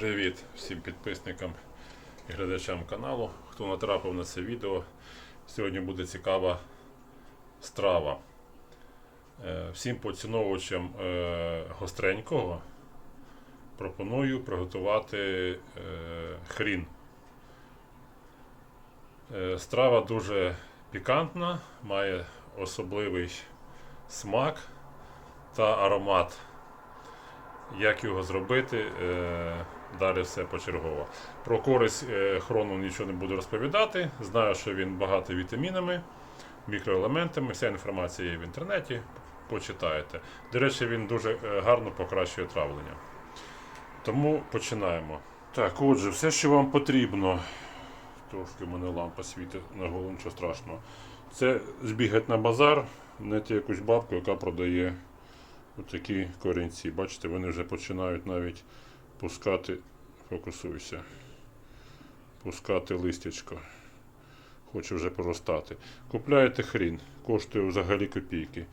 Привіт всім підписникам і глядачам каналу, хто натрапив на це відео. Сьогодні буде цікава страва. Е, Всім поціновувачам е, гостренького пропоную приготувати е, хрін. Страва дуже пікантна, має особливий смак та аромат. Як його зробити, е, далі все почергово. Про користь е, хрону нічого не буду розповідати. Знаю, що він багатий вітамінами, мікроелементами. Вся інформація є в інтернеті. Почитаєте. До речі, він дуже е, гарно покращує травлення. Тому починаємо. Так, отже, все, що вам потрібно. Трошки в мене лампа світить на голову, нічого страшного. Це збігати на базар, знайти якусь бабку, яка продає Отакі корінці. Бачите, вони вже починають навіть пускати, фокусуйся, пускати листячко. Хоче вже поростати. Купляєте хрін, коштує взагалі копійки.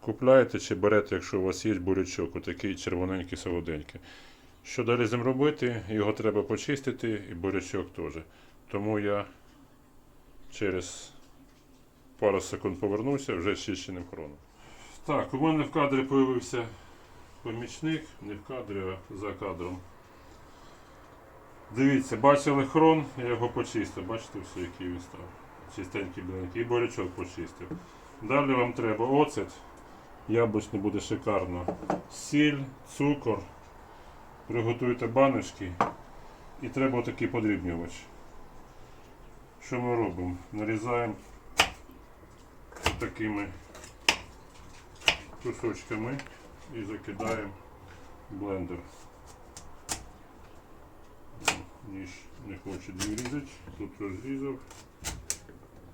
Купляєте чи берете, якщо у вас є бурячок, отакий червоненький солоденький. Що далі з ним робити? Його треба почистити і бурячок теж. Тому я через пару секунд повернуся вже з чищеним хроном. Так, у мене в кадрі з'явився помічник, не в кадрі, а за кадром. Дивіться, бачили хрон, я його почистив. Бачите все, який він став. Чистенький біленький. І борячок почистив. Далі вам треба оцет. Яблучний буде шикарно. Сіль, цукор. Приготуйте баночки. І треба отакий подрібнювач. Що ми робимо? Нарізаємо такими кусочками і закидаємо блендер. Ніж не хоче різати. Тут розрізав,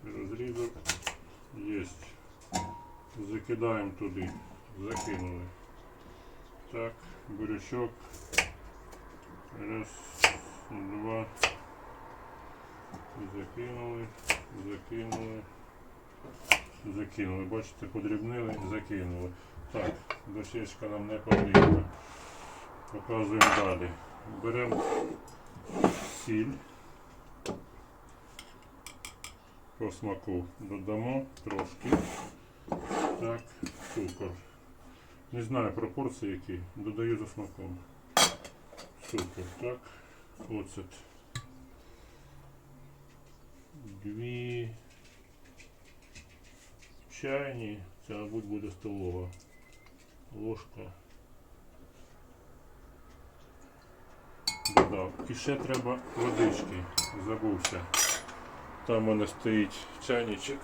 розрізав. Єсть. Закидаємо туди. Закинули. Так, бурячок. Раз, два. Закинули, закинули. Закинули, бачите, подрібнили, закинули. Так, дощечка нам не потрібна. Показуємо далі. Беремо сіль. По смаку додамо трошки. Так, цукор. Не знаю пропорції які, додаю за смаком. Цукор, так. Оцет. Дві чайні, це, мабуть, буде столова ложка. Додав. І ще треба водички, забувся. Там у мене стоїть чайничок.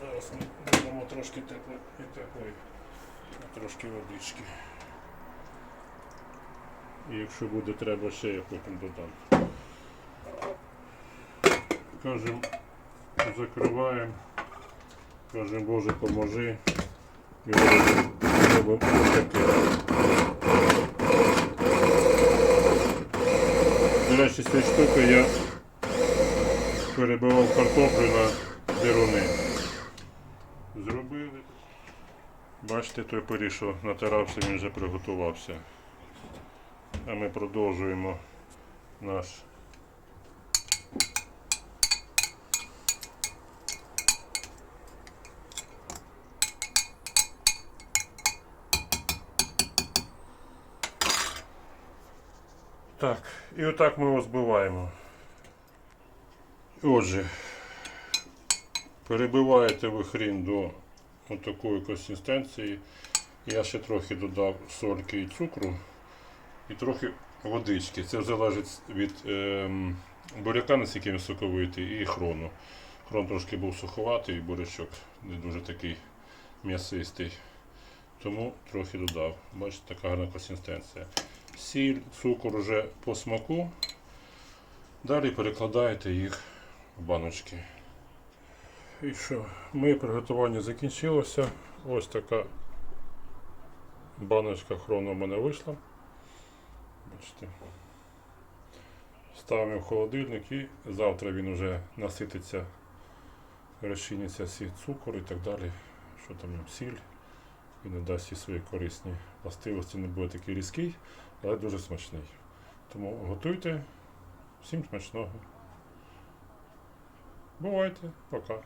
Зараз ми додамо трошки теплої і теплої, трошки водички. І якщо буде треба ще, я потім додам. Кажемо, закриваємо. Каже, Боже, поможи. І робимо таке. До речі, цією штукою я перебивав картоплю на дируни. Зробили. Бачите, той пиріг, що натирався, він вже приготувався. А ми продовжуємо наш Так, і отак ми його збиваємо. Отже, перебиваєте ви хрін до отакої консистенції. Я ще трохи додав сольки і цукру і трохи водички. Це залежить від ем, буряка, наскільки він соковитий, і хрону. Хрон трошки був суховатий, і бурячок не дуже такий м'ясистий. Тому трохи додав. Бачите, така гарна консистенція сіль, цукор вже по смаку. Далі перекладаєте їх в баночки. І що? Моє приготування закінчилося. Ось така баночка хрону в мене вийшла. Бачите. Ставимо в холодильник і завтра він вже насититься, розчиниться всі цукор і так далі. Що там сіль і надасть всі свої корисні властивості не буде такий різкий, але дуже смачний. Тому готуйте, всім смачного. Бувайте, пока.